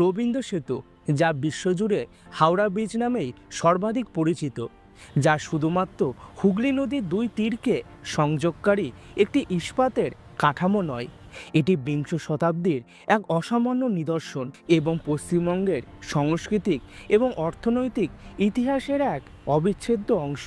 রবীন্দ্র সেতু, যা বিশ্বজুড়ে হাওড়া ব্রিজ নামেই সর্বাধিক পরিচিত, যা শুধুমাত্র হুগলি নদীর দুই তীরকে সংযোগকারী একটি ইস্পাতের কাঠামো নয়, এটি বিংশ শতাব্দীর এক অসামান্য নিদর্শন এবং পশ্চিমবঙ্গের সাংস্কৃতিক এবং অর্থনৈতিক ইতিহাসের এক অবিচ্ছেদ্য অংশ।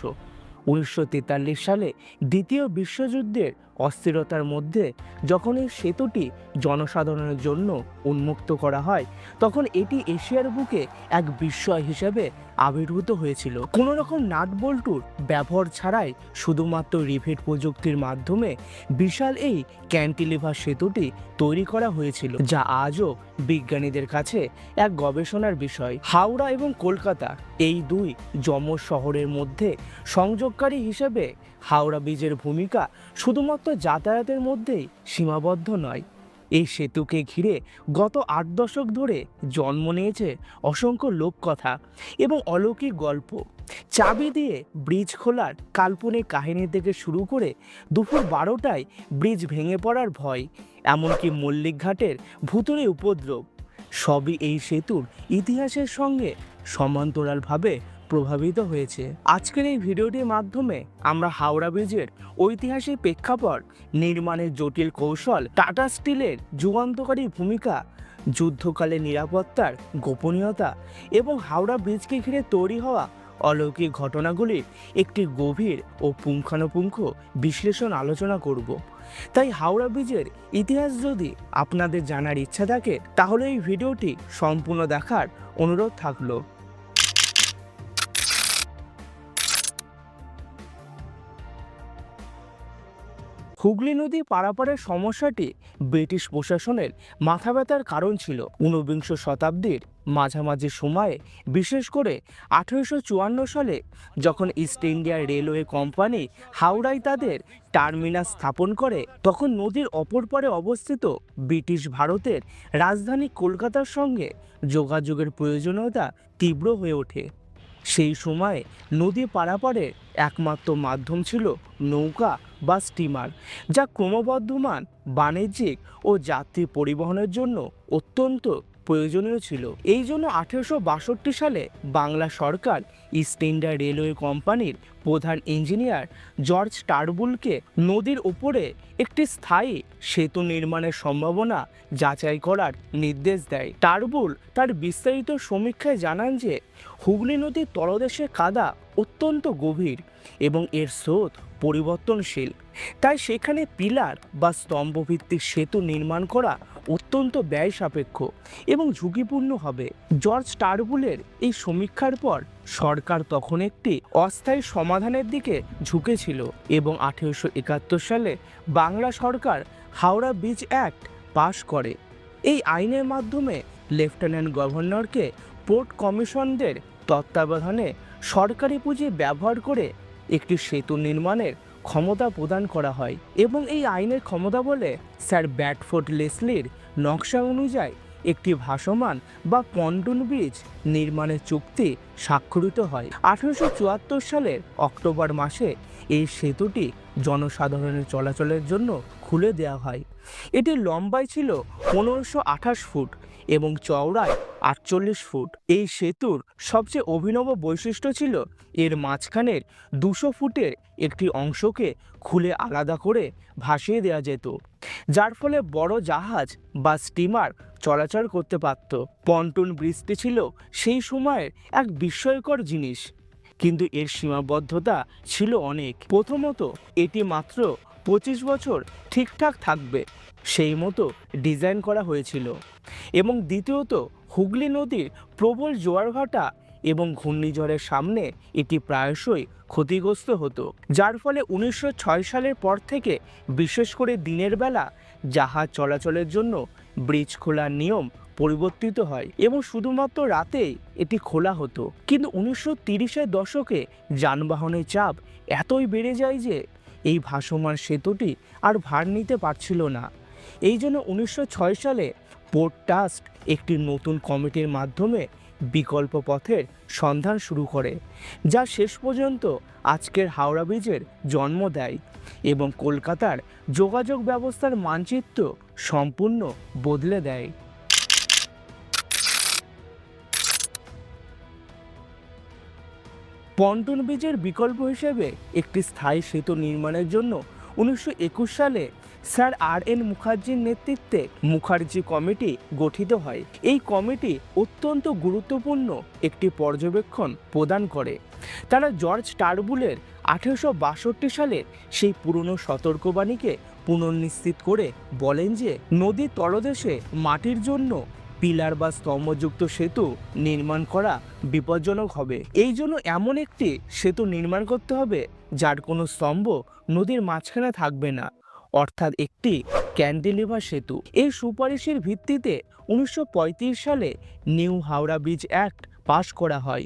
উনিশশো তেতাল্লিশ সালে দ্বিতীয় বিশ্বযুদ্ধের অস্থিরতার মধ্যে যখন এই সেতুটি জনসাধারণের জন্য উন্মুক্ত করা হয়, তখন এটি এশিয়ার বুকে এক বিস্ময় হিসেবে আবির্ভূত হয়েছিল। কোনো রকম নাট বল্টুর ব্যবহার ছাড়াই শুধুমাত্র রিভেট প্রযুক্তির মাধ্যমে বিশাল এই ক্যান্টিলিভার সেতুটি তৈরি করা হয়েছিল, যা আজও বিজ্ঞানীদের কাছে এক গবেষণার বিষয়। হাওড়া এবং কলকাতা এই দুই যমজ শহরের মধ্যে সংযোগকারী হিসেবে হাওড়া ব্রিজের ভূমিকা শুধুমাত্র যাতায়াতের মধ্যেই সীমাবদ্ধ নয়। এই সেতুকে ঘিরে গত আট দশক ধরে জন্ম নিয়েছে অসংখ্য লোককথা এবং অলৌকিক গল্প। চাবি দিয়ে ব্রিজ খোলার কাল্পনিক কাহিনী থেকে শুরু করে দুপুর বারোটায় ব্রিজ ভেঙে পড়ার ভয়, এমনকি মল্লিক ঘাটের ভুতুরে উপদ্রব। সবই এই সেতুর ইতিহাসের সঙ্গে সমান্তরালভাবে প্রভাবিত হয়েছে। আজকের এই ভিডিওটির মাধ্যমে আমরা হাওড়া ব্রিজের ঐতিহাসিক প্রেক্ষাপট, নির্মাণের জটিল কৌশল, টাটা স্টিলের যুগান্তকারী ভূমিকা, যুদ্ধকালে নিরাপত্তার গোপনীয়তা এবং হাওড়া ব্রিজকে ঘিরে তৈরি হওয়া অলৌকিক ঘটনাগুলির একটি গভীর ও পুঙ্খানুপুঙ্খ বিশ্লেষণ আলোচনা করব। তাই হাওড়া ব্রিজের ইতিহাস যদি আপনাদের জানার ইচ্ছা থাকে, তাহলে এই ভিডিওটি সম্পূর্ণ দেখার অনুরোধ থাকল। হুগলি নদী পারাপারের সমস্যাটি ব্রিটিশ প্রশাসনের মাথা ব্যথার কারণ ছিল। ঊনবিংশ শতাব্দীর মাঝামাঝি সময়ে, বিশেষ করে আঠেরোশো চুয়ান্ন সালে, যখন ইস্ট ইন্ডিয়া রেলওয়ে কোম্পানি হাওড়ায় তাদের টার্মিনাস স্থাপন করে, তখন নদীর অপর পারে অবস্থিত ব্রিটিশ ভারতের রাজধানী কলকাতার সঙ্গে যোগাযোগের প্রয়োজনীয়তা তীব্র হয়ে ওঠে। সেই সময়ে নদী পারাপারের একমাত্র মাধ্যম ছিল নৌকা বা স্টিমার যা ক্রমবর্ধমান বাণিজ্যিক ও যাত্রী পরিবহনের জন্য অত্যন্ত প্রয়োজনীয় ছিল। এই জন্য আঠেরোশো বাষট্টি সালে বাংলা সরকার ইস্ট ইন্ডিয়া রেলওয়ে কোম্পানির প্রধান ইঞ্জিনিয়ার জর্জ টারবুলকে নদীর উপরে একটি স্থায়ী সেতু নির্মাণের সম্ভাবনা যাচাই করার নির্দেশ দেয়। টারবুল তার বিস্তারিত সমীক্ষায় জানান যে, হুগলি নদীর তলদেশে কাদা অত্যন্ত গভীর এবং এর স্রোত পরিবর্তনশীল। তাই সেখানে পিলার বা স্তম্ভভিত্তিক সেতু নির্মাণ করা অত্যন্ত ব্যয় সাপেক্ষ এবং ঝুঁকিপূর্ণ হবে। জর্জ টারবুলের এই সমীক্ষার পর সরকার তখন একটি অস্থায়ী সমাধানের দিকে ঝুঁকেছিল এবং আঠেরোশো একাত্তর সালে বাংলা সরকার হাওড়া ব্রিজ অ্যাক্ট পাশ করে। এই আইনের মাধ্যমে লেফটেন্যান্ট গভর্নরকে পোর্ট কমিশনদের তত্ত্বাবধানে সরকারি পুঁজি ব্যবহার করে একটি সেতু নির্মাণের ক্ষমতা প্রদান করা হয় এবং এই আইনের ক্ষমতা বলে স্যার ব্যাটফোর্ড লেসলির নকশা অনুযায়ী একটি ভাসমান বা পন্টুন ব্রিজ নির্মাণের চুক্তি স্বাক্ষরিত হয়। আঠেরোশো চুয়াত্তর সালের অক্টোবর মাসে এই সেতুটি জনসাধারণের চলাচলের জন্য খুলে দেওয়া হয়। এটি লম্বায় ছিল পনেরোশো আঠাশ ফুট এবং চওড়ায় আটচল্লিশ ফুট। এই সেতুর সবচেয়ে অভিনব বৈশিষ্ট্য ছিল এর মাঝখানের দুশো ফুটের একটি অংশকে খুলে আলাদা করে ভাসিয়ে দেওয়া যেত, যার ফলে বড় জাহাজ বা স্টিমার চলাচল করতে পারত। পন্টুন ব্রিজটি ছিল সেই সময়ের এক বিস্ময়কর জিনিস, কিন্তু এর সীমাবদ্ধতা ছিল অনেক। প্রথমত, এটি মাত্র পঁচিশ বছর ঠিকঠাক থাকবে, সেই মতো ডিজাইন করা হয়েছিল। এবং দ্বিতীয়ত হুগলি নদীর প্রবল জোয়ারভাটা এবং ঘূর্ণিঝড়ের সামনে এটি প্রায়শই ক্ষতিগ্রস্ত হতো। যার ফলে উনিশশো ছয় সালের পর থেকে বিশেষ করে দিনের বেলা জাহাজ চলাচলের জন্য ব্রিজ খোলার নিয়ম পরিবর্তিত হয় এবং শুধুমাত্র রাতেই এটি খোলা হতো। কিন্তু উনিশশো তিরিশের দশকে যানবাহনের চাপ এতই বেড়ে যায় যে এই ভাসমান সেতুটি আর ভার নিতে পারছিল না। এই জন্য উনিশশো ছয় সালে পোর্ট ট্রাস্ট একটি নতুন কমিটির মাধ্যমে বিকল্প পথের সন্ধান শুরু করে, যা শেষ পর্যন্ত আজকের হাওড়া ব্রিজের জন্ম দেয় এবং কলকাতার যোগাযোগ ব্যবস্থার মানচিত্র সম্পূর্ণ বদলে দেয়। পন্টন ব্রিজের বিকল্প হিসেবে একটি স্থায়ী সেতু নির্মাণের জন্য উনিশশো একুশ সালে স্যার আর এন মুখার্জির নেতৃত্বে মুখার্জি কমিটি গঠিত হয়। এই কমিটি অত্যন্ত গুরুত্বপূর্ণ একটি পর্যবেক্ষণ প্রদান করে। তারা জর্জ টার্বুলের আঠেরোশো বাষট্টি সালের সেই পুরনো সতর্কবাণীকে পুনর্নিশ্চিত করে বলেন যে, নদীর তলদেশে মাটির জন্য পিলার বা স্তম্ভযুক্ত সেতু নির্মাণ করা বিপজ্জনক হবে। এই জন্য এমন একটি সেতু নির্মাণ করতে হবে, যার কোনো স্তম্ভ নদীর মাঝখানে থাকবে না। অর্থাৎ একটি ক্যান্ডিলিভার সেতু। এই সুপারিশের ভিত্তিতে উনিশশো পঁয়ত্রিশ সালে নিউ হাওড়া ব্রিজ অ্যাক্ট পাশ করা হয়।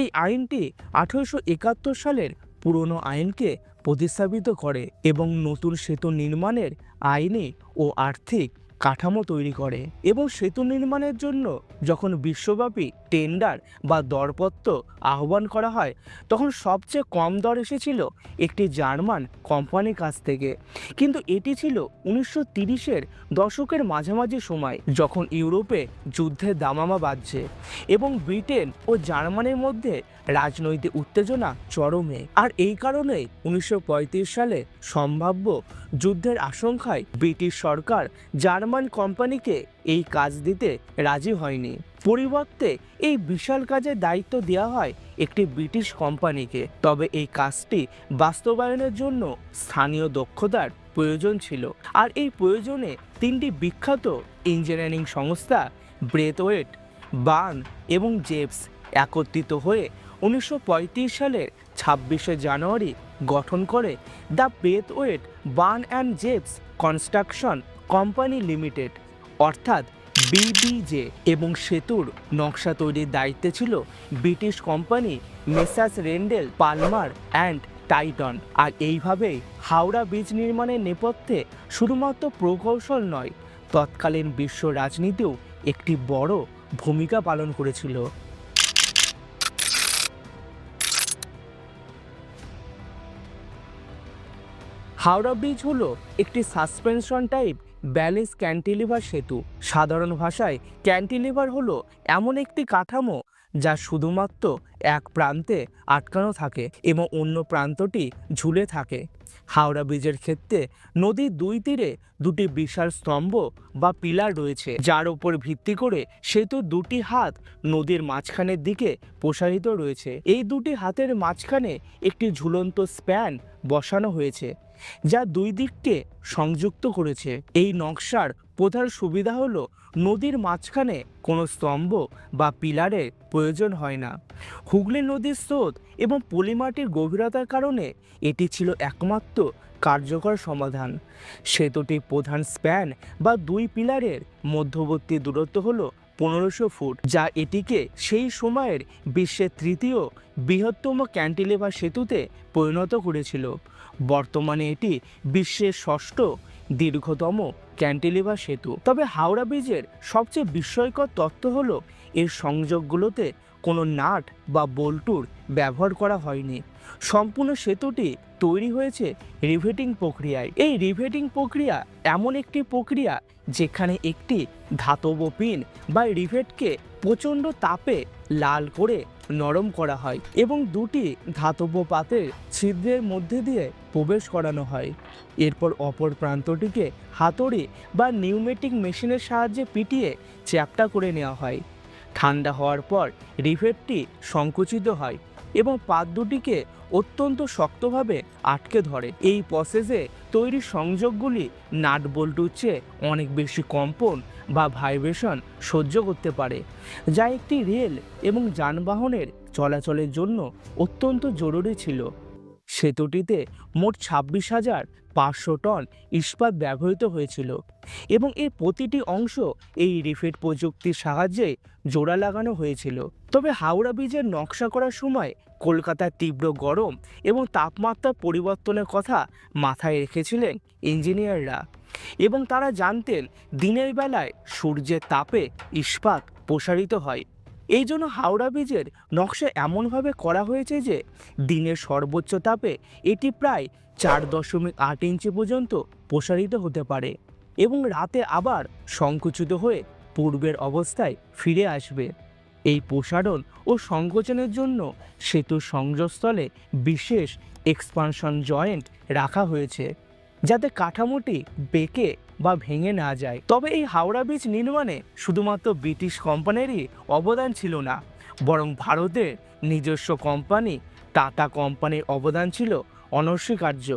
এই আইনটি আঠারোশো একাত্তর সালের পুরনো আইনকে প্রতিস্থাপিত করে এবং নতুন সেতু নির্মাণের আইনি ও আর্থিক কাঠামো তৈরি করে এবং সেতু নির্মাণের জন্য যখন বিশ্বব্যাপী টেন্ডার বা দরপত্র আহ্বান করা হয়, তখন সবচেয়ে কম দর এসেছিল একটি জার্মান কোম্পানির কাছ থেকে। কিন্তু এটি ছিল উনিশশো তিরিশের দশকের মাঝামাঝি সময় যখন ইউরোপে যুদ্ধের দামামা বাজছে এবং ব্রিটেন ও জার্মানির মধ্যে রাজনৈতিক উত্তেজনা চরমে। আর এই কারণে উনিশশো পঁয়ত্রিশ সালে সম্ভাব্য যুদ্ধের আশঙ্কায় ব্রিটিশ সরকার জার্মান কোম্পানিকে এই কাজ দিতে রাজি হয়নি। পরিবর্তে এই বিশাল কাজের দায়িত্ব দেওয়া হয় একটি ব্রিটিশ কোম্পানিকে। তবে এই কাজটি বাস্তবায়নের জন্য স্থানীয় দক্ষতার প্রয়োজন ছিল। আর এই প্রয়োজনে তিনটি বিখ্যাত ইঞ্জিনিয়ারিং সংস্থা, ব্রেথওয়েট, বার্ন এবং জেবস একত্রিত হয়ে উনিশশো পঁয়ত্রিশ সালের ছাব্বিশে জানুয়ারি গঠন করে the Braithwaite Burn and Jessop construction company limited. অর্থাৎ বিবিজে এবং সেতুর নকশা তৈরির দায়িত্বে ছিল British company Messrs Rendel Palmer and Tritton. আর এইভাবেই হাওড়া ব্রিজ নির্মাণের নেপথ্যে শুধুমাত্র প্রকৌশল নয়, তৎকালীন বিশ্ব রাজনীতিও একটি বড় ভূমিকা পালন করেছিল। হাওড়া ব্রিজ হলো একটি সাসপেনশন টাইপ ব্যালেন্স ক্যান্টিলিভার সেতু। সাধারণ ভাষায় ক্যান্টিলিভার হলো এমন একটি কাঠামো যা শুধুমাত্র এক প্রান্তে আটকানো থাকে এবং অন্য প্রান্তটি ঝুলে থাকে। হাওড়া ব্রিজের ক্ষেত্রে নদীর দুই তীরে দুটি বিশাল স্তম্ভ বা পিলার রয়েছে। যার উপর ভিত্তি করে সেতু দুটি হাত নদীর মাঝখানের দিকে প্রসারিত রয়েছে। এই দুটি হাতের মাঝখানে একটি ঝুলন্ত স্প্যান বসানো হয়েছে, যা দুই দিককে সংযুক্ত করেছে। এই নকশার প্রধান সুবিধা হলো নদীর মাঝখানে কোনো স্তম্ভ বা পিলারের প্রয়োজন হয় না। হুগলি নদীর স্রোত এবং পলিমাটির গভীরতার কারণে এটি ছিল একমাত্র কার্যকর সমাধান। সেতুটির প্রধান স্প্যান বা দুই পিলারের মধ্যবর্তী দূরত্ব হলো পনেরোশো ফুট, যা এটিকে সেই সময়ের বিশ্বের তৃতীয় বৃহত্তম ক্যান্টিলেভার সেতুতে পরিণত করেছিল। বর্তমানে এটি বিশ্বের ষষ্ঠ দীর্ঘতম ক্যান্টিলিভার সেতু। তবে হাওড়া ব্রিজের সবচেয়ে বিস্ময়কর তত্ত্ব হলো, এর সংযোগগুলোতে কোনো নাট বা বল্টুর ব্যবহার করা হয়নি। সম্পূর্ণ সেতুটি তৈরি হয়েছে রিভেটিং প্রক্রিয়ায়। এই রিভেটিং প্রক্রিয়া এমন একটি প্রক্রিয়া যেখানে একটি ধাতব পিন বা রিভেটকে প্রচণ্ড তাপে লাল করে নরম করা হয় এবং দুটি ধাতব পাতের ছিদ্রের মধ্যে দিয়ে প্রবেশ করানো হয়। এরপর অপর প্রান্তটিকে হাতড়ি বা নিউমেটিক মেশিনের সাহায্যে পিটিয়ে চ্যাপটা করে নেওয়া হয়। ঠান্ডা হওয়ার পর রিভেটটি সংকুচিত হয়। এবং পাত দুটিকে অত্যন্ত শক্তভাবে আটকে ধরে। এই প্রসেসে তৈরি সংযোগগুলি নাট বল্টুর চেয়ে অনেক বেশি কম্পন বা ভাইব্রেশন সহ্য করতে পারে, যা একটি রেল এবং যানবাহনের চলাচলের জন্য অত্যন্ত জরুরি ছিল। সেতুটিতে মোট ছাব্বিশ হাজার পাঁচশো টন ইস্পাত ব্যবহৃত হয়েছিল এবং এর প্রতিটি অংশ এই রিফিট প্রযুক্তির সাহায্যে জোড়া লাগানো হয়েছিল। তবে হাওড়া ব্রিজের নকশা করার সময় কলকাতার তীব্র গরম এবং তাপমাত্রা পরিবর্তনের কথা মাথায় রেখেছিলেন ইঞ্জিনিয়াররা এবং তারা জানতেন দিনের বেলায় সূর্যের তাপে ইস্পাত প্রসারিত হয়। এই জন্য হাওড়া ব্রিজের নকশা এমনভাবে করা হয়েছে যে দিনের সর্বোচ্চ তাপে এটি প্রায় চার দশমিক আট ইঞ্চি পর্যন্ত প্রসারিত হতে পারে এবং রাতে আবার সংকুচিত হয়ে পূর্বের অবস্থায় ফিরে আসবে। এই প্রসারণ ও সংকোচনের জন্য সেতুর সংযোগস্থলে বিশেষ এক্সপানশন জয়েন্ট রাখা হয়েছে। যাতে কাঠামোটি বেঁকে বা ভেঙে না যায়। তবে এই হাওড়া ব্রিজ নির্মাণে শুধুমাত্র ব্রিটিশ কোম্পানিরই অবদান ছিল না, বরং ভারতের নিজস্ব কোম্পানি টাটা কোম্পানির অবদান ছিল অনস্বীকার্য।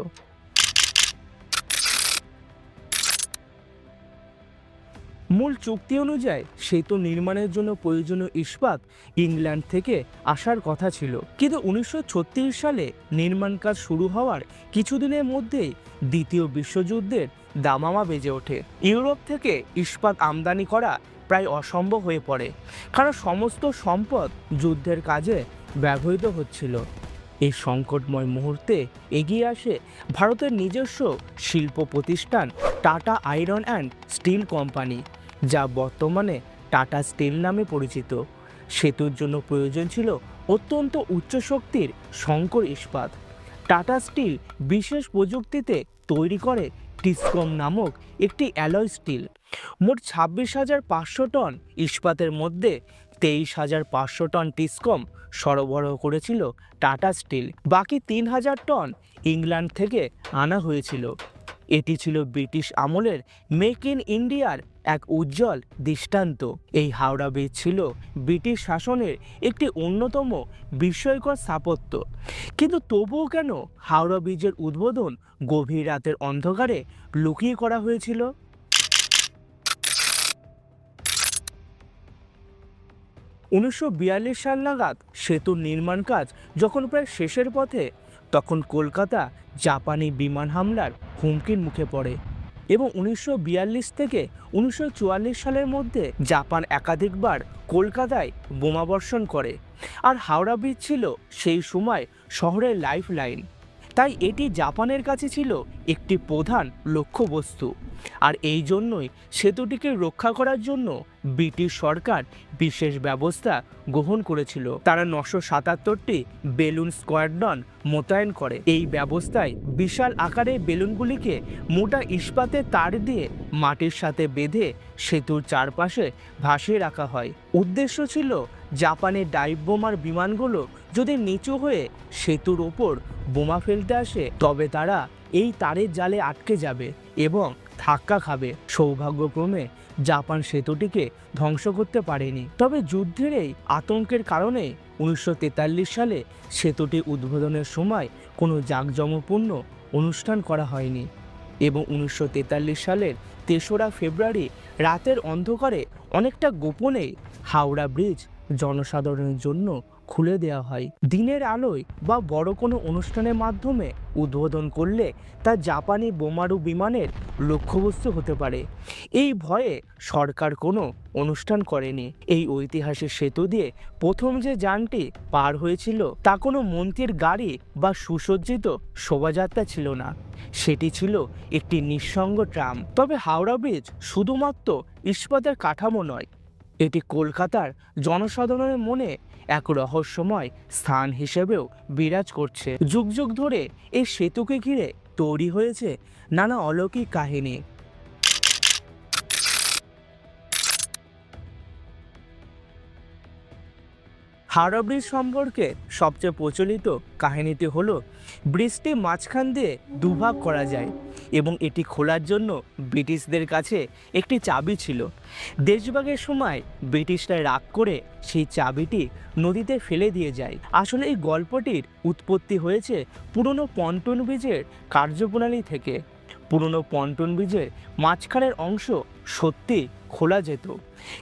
মূল চুক্তি অনুযায়ী সেতু নির্মাণের জন্য প্রয়োজনীয় ইস্পাত ইংল্যান্ড থেকে আসার কথা ছিল। কিন্তু উনিশশো ছত্রিশ সালে নির্মাণ কাজ শুরু হওয়ার কিছুদিনের মধ্যেই দ্বিতীয় বিশ্বযুদ্ধের দামামা বেজে ওঠে। ইউরোপ থেকে ইস্পাত আমদানি করা প্রায় অসম্ভব হয়ে পড়ে। কারণ সমস্ত সম্পদ যুদ্ধের কাজে ব্যবহৃত হচ্ছিল। এই সংকটময় মুহূর্তে এগিয়ে আসে ভারতের নিজস্ব শিল্প প্রতিষ্ঠান Tata iron and steel company. যা বর্তমানে টাটা স্টিল নামে পরিচিত। সেতুর জন্য প্রয়োজন ছিল অত্যন্ত উচ্চ শক্তির সংকর ইস্পাত। টাটা স্টিল বিশেষ প্রযুক্তিতে তৈরি করে টিসকম নামক একটি অ্যালয় স্টিল। মোট ছাব্বিশ হাজার পাঁচশো টন ইস্পাতের মধ্যে তেইশ হাজার পাঁচশো টন টিসকম সরবরাহ করেছিল টাটা স্টিল। বাকি তিন হাজার টন ইংল্যান্ড থেকে আনা হয়েছিল। এটি ছিল ব্রিটিশ আমলের মেক ইন ইন্ডিয়ার এক উজ্জ্বল দৃষ্টান্ত। এই হাওড়া ব্রিজ ছিল ব্রিটিশ শাসনের একটি অন্যতম বিস্ময়কর স্থাপত্য। কিন্তু তবুও কেন হাওড়া ব্রিজের উদ্বোধন গভীর রাতের অন্ধকারে লুকিয়ে করা হয়েছিল? উনিশশো বিয়াল্লিশ সাল নাগাদ সেতুর নির্মাণ কাজ যখন প্রায় শেষের পথে, তখন কলকাতা জাপানি বিমান হামলার হুমকির মুখে পড়ে। এবং উনিশশো বিয়াল্লিশ থেকে উনিশশো চুয়াল্লিশ সালের মধ্যে জাপান একাধিকবার কলকাতায় বোমাবর্ষণ করে। আর হাওড়া ব্রিজ ছিল সেই সময় শহরের লাইফ লাইন তাই এটি জাপানের কাছে ছিল একটি প্রধান লক্ষ্যবস্তু। আর এই জন্যই সেতুটিকে রক্ষা করার জন্য ব্রিটিশ সরকার বিশেষ ব্যবস্থা গ্রহণ করেছিল। তারা নশো সাতাত্তরটি বেলুন স্কোয়াড্রন মোতায়েন করে। এই ব্যবস্থায় বিশাল আকারের বেলুনগুলিকে মোটা ইস্পাতের তার দিয়ে মাটির সাথে বেঁধে সেতুর চারপাশে ভাসিয়ে রাখা হয়। উদ্দেশ্য ছিল জাপানের ডাইভ বোমার বিমানগুলো যদি নিচু হয়ে সেতুর ওপর বোমা ফেলতে আসে, তবে তারা এই তারের জালে আটকে যাবে এবং ধাক্কা খাবে। সৌভাগ্যক্রমে জাপান সেতুটিকে ধ্বংস করতে পারেনি। তবে যুদ্ধের এই আতঙ্কের কারণে উনিশশো তেতাল্লিশ সালে সেতুটি উদ্বোধনের সময় কোনো জাঁকজমপূর্ণ অনুষ্ঠান করা হয়নি এবং উনিশশো তেতাল্লিশ সালের তেসরা ফেব্রুয়ারি রাতের অন্ধকারে অনেকটা গোপনে হাওড়া ব্রিজ জনসাধারণের জন্য খুলে দেওয়া হয়। দিনের আলোয় বা বড় কোনো অনুষ্ঠানের মাধ্যমে উদ্বোধন করলে তা জাপানি বোমারু বিমানের লক্ষ্যবস্তু হতে পারে। এই ভয়ে সরকার কোনো অনুষ্ঠান করেনি। এই ঐতিহাসিক সেতু দিয়ে প্রথম যে যানটি পার হয়েছিল, তা কোনো মন্ত্রীর গাড়ি বা সুসজ্জিত শোভাযাত্রা ছিল না। সেটি ছিল একটি নিঃসঙ্গ ট্রাম। তবে হাওড়া ব্রিজ শুধুমাত্র ইস্পাতের কাঠামো নয়, এটি কলকাতার জনসাধারণের মনে এক রহস্যময় স্থান হিসেবেও বিরাজ করছে। যুগ যুগ ধরে এই সেতুকে ঘিরে তৈরি হয়েছে নানা অলৌকিক কাহিনী। হাওড়া ব্রিজ সম্পর্কে সবচেয়ে প্রচলিত কাহিনীটি হলো, ব্রিজটি মাঝখান দিয়ে দুভাগ করা যায় এবং এটি খোলার জন্য ব্রিটিশদের কাছে একটি চাবি ছিল। দেশভাগের সময় ব্রিটিশরা রাগ করে সেই চাবিটি নদীতে ফেলে দিয়ে যায়। আসলে এই গল্পটির উৎপত্তি হয়েছে পুরনো পন্টন ব্রিজের কার্যপ্রণালী থেকে। পুরনো পন্টন ব্রিজের মাঝখানের অংশ সত্যি খোলা যেত।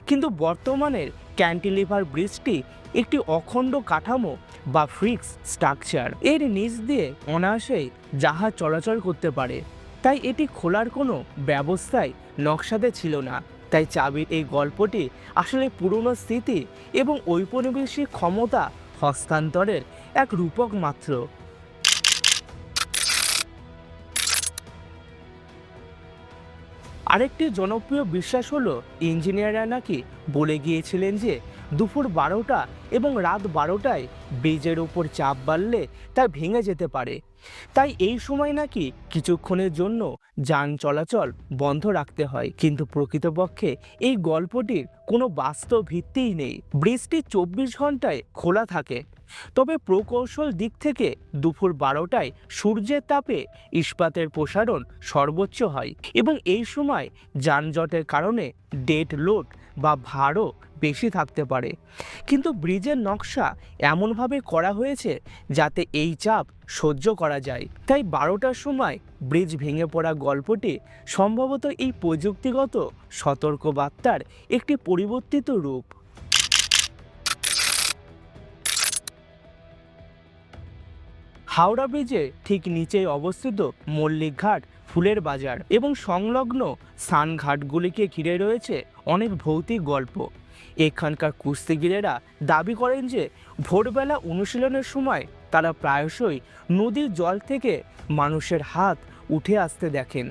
কিন্তু বর্তমানের ক্যান্টিলিভার ব্রিজটি একটি অখণ্ড কাঠামো বা ফ্রিক্স স্ট্রাকচার। এর নিচ দিয়ে অনায়াসেই জাহাজ চলাচল করতে পারে, তাই এটি খোলার কোনো ব্যবস্থাই নকশাতে ছিল না। তাই চাবির এই গল্পটি আসলে পুরনো স্মৃতি এবং ঔপনিবেশিক ক্ষমতা হস্তান্তরের এক রূপক মাত্র। আরেকটি জনপ্রিয় বিশ্বাস হলো ইঞ্জিনিয়াররা নাকি বলে গিয়েছিলেন যে দুপুর বারোটা এবং রাত বারোটায় ব্রিজের ওপর চাপ বাড়লে তা ভেঙে যেতে পারে। তাই এই সময় নাকি কিছুক্ষণের জন্য যান চলাচল বন্ধ রাখতে হয়। কিন্তু প্রকৃতপক্ষে এই গল্পটির কোনো বাস্তব ভিত্তিই নেই। ব্রিজটি চব্বিশ ঘন্টায় খোলা থাকে। তবে প্রকৌশল দিক থেকে দুপুর বারোটায় সূর্যের তাপে ইস্পাতের প্রসারণ সর্বোচ্চ হয় এবং এই সময় যানজটের কারণে ডেড লোড বা ভারও বেশি থাকতে পারে। কিন্তু ব্রিজের নকশা এমনভাবে করা হয়েছে যাতে এই চাপ সহ্য করা যায়। তাই বারোটার সময় ব্রিজ ভেঙে পড়া গল্পটি সম্ভবত এই প্রযুক্তিগত সতর্কবার্তার একটি পরিবর্তিত রূপ। হাওড়া ব্রিজে ঠিক নিচেই অবস্থিত মল্লিক ঘাট ফুলের বাজার এবং সংলগ্ন স্নানঘাটগুলিকে ঘিরে রয়েছে অনেক ভৌতিক গল্প। এখানকার কুস্তিগিরেরা দাবি করেন যে ভোরবেলা অনুশীলনের সময় তারা প্রায়শই নদীর জল থেকে মানুষের হাত উঠে আসতে দেখেন,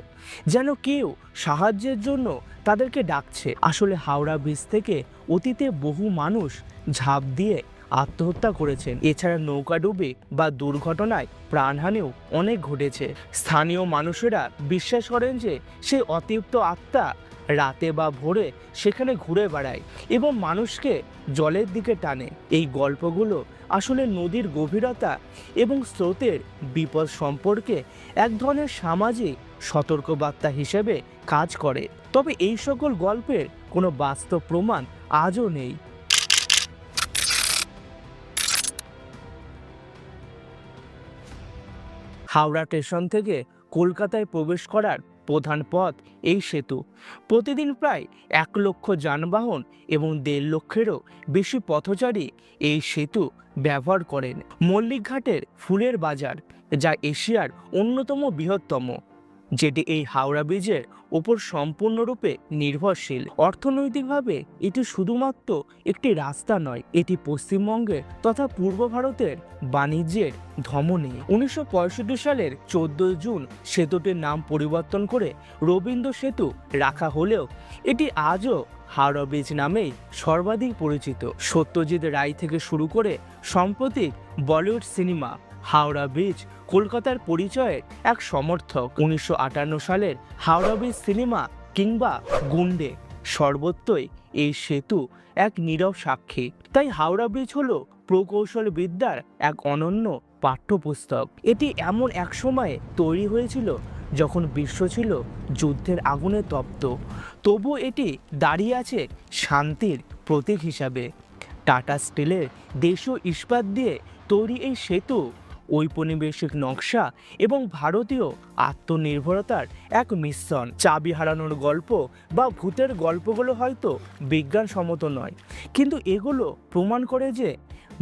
যেন কেউ সাহায্যের জন্য তাদেরকে ডাকছে। আসলে হাওড়া ব্রিজ থেকে অতীতে বহু মানুষ ঝাঁপ দিয়ে আত্মহত্যা করেছেন। এছাড়া নৌকাডুবি বা দুর্ঘটনায় প্রাণহানিও অনেক ঘটেছে। স্থানীয় মানুষেরা বিশ্বাস করেন যে সেই অতৃপ্ত আত্মা রাতে বা ভোরে সেখানে ঘুরে বেড়ায় এবং মানুষকে জলের দিকে টানে। এই গল্পগুলো আসলে নদীর গভীরতা এবং স্রোতের বিপদ সম্পর্কে এক ধরনের সামাজিক সতর্কবার্তা হিসেবে কাজ করে। তবে এই সকল গল্পের কোনো বাস্তব প্রমাণ আজও নেই। হাওড়া স্টেশন থেকে কলকাতায় প্রবেশ করার প্রধান পথ এই সেতু। প্রতিদিন প্রায় এক লক্ষ যানবাহন এবং দেড় লক্ষেরও বেশি পথচারী এই সেতু ব্যবহার করেন। মল্লিকঘাটের ফুলের বাজার, যা এশিয়ার অন্যতম বৃহত্তম। যেটি এই হাওড়া ব্রিজের ওপর সম্পূর্ণরূপে নির্ভরশীল। অর্থনৈতিকভাবে এটি শুধুমাত্র একটি রাস্তা নয়, এটি পশ্চিমবঙ্গের তথা পূর্ব ভারতের বাণিজ্যের ধমনী। উনিশশো পঁয়ষট্টি সালের চোদ্দই জুন সেতুটির নাম পরিবর্তন করে রবীন্দ্র সেতু রাখা হলেও এটি আজও হাওড়া ব্রিজ নামেই সর্বাধিক পরিচিত। সত্যজিৎ রায় থেকে শুরু করে সাম্প্রতিক বলিউড সিনেমা হাওড়া ব্রিজ কলকাতার পরিচয়ের এক সমর্থক। উনিশশো আটান্ন সালের হাওড়া ব্রিজ সিনেমা কিংবা গুন্ডে সর্বত্রই এই সেতু এক নীরব সাক্ষী। তাই হাওড়া ব্রিজ হলো প্রকৌশল বিদ্যার এক অনন্য পাঠ্যপুস্তক। এটি এমন এক সময়ে তৈরি হয়েছিল যখন বিশ্ব ছিল যুদ্ধের আগুনে তপ্ত। তবু এটি দাঁড়িয়ে আছে শান্তির প্রতীক হিসাবে। টাটা স্টিলের দেশীয় ইস্পাত দিয়ে তৈরি এই সেতু ঔপনিবেশিক নকশা এবং ভারতীয় আত্মনির্ভরতার এক মিশ্রণ। চাবি হারানোর গল্প বা ভূতের গল্পগুলো হয়তো বিজ্ঞানসম্মত নয়, কিন্তু এগুলো প্রমাণ করে যে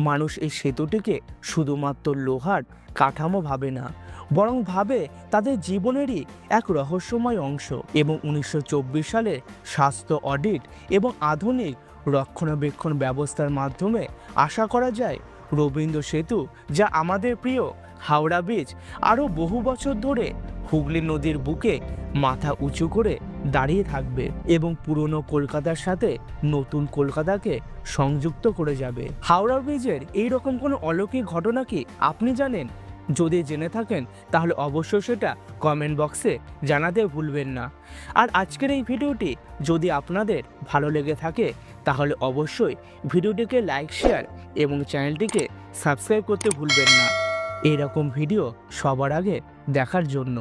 মানুষ এই সেতুটিকে শুধুমাত্র লোহার কাঠামো ভাবে না, বরং ভাবে তাদের জীবনেরই এক রহস্যময় অংশ এবং উনিশশো সালে স্বাস্থ্য অডিট এবং আধুনিক রক্ষণাবেক্ষণ ব্যবস্থার মাধ্যমে আশা করা যায় রবীন্দ্র সেতু, যা আমাদের প্রিয় হাওড়া ব্রিজ, আরও বহু বছর ধরে হুগলি নদীর বুকে মাথা উঁচু করে দাঁড়িয়ে থাকবে এবং পুরনো কলকাতার সাথে নতুন কলকাতাকে সংযুক্ত করে যাবে। হাওড়া ব্রিজের এই রকম কোনো অলৌকিক ঘটনা কি আপনি জানেন? যদি জেনে থাকেন, তাহলে অবশ্যই সেটা কমেন্ট বক্সে জানাতে ভুলবেন না। আর আজকের এই ভিডিওটি যদি আপনাদের ভালো লেগে থাকে তাহলে অবশ্যই ভিডিওটিকে লাইক, শেয়ার এবং চ্যানেলটিকে সাবস্ক্রাইব করতে ভুলবেন না। এরকম ভিডিও সবার আগে দেখার জন্য।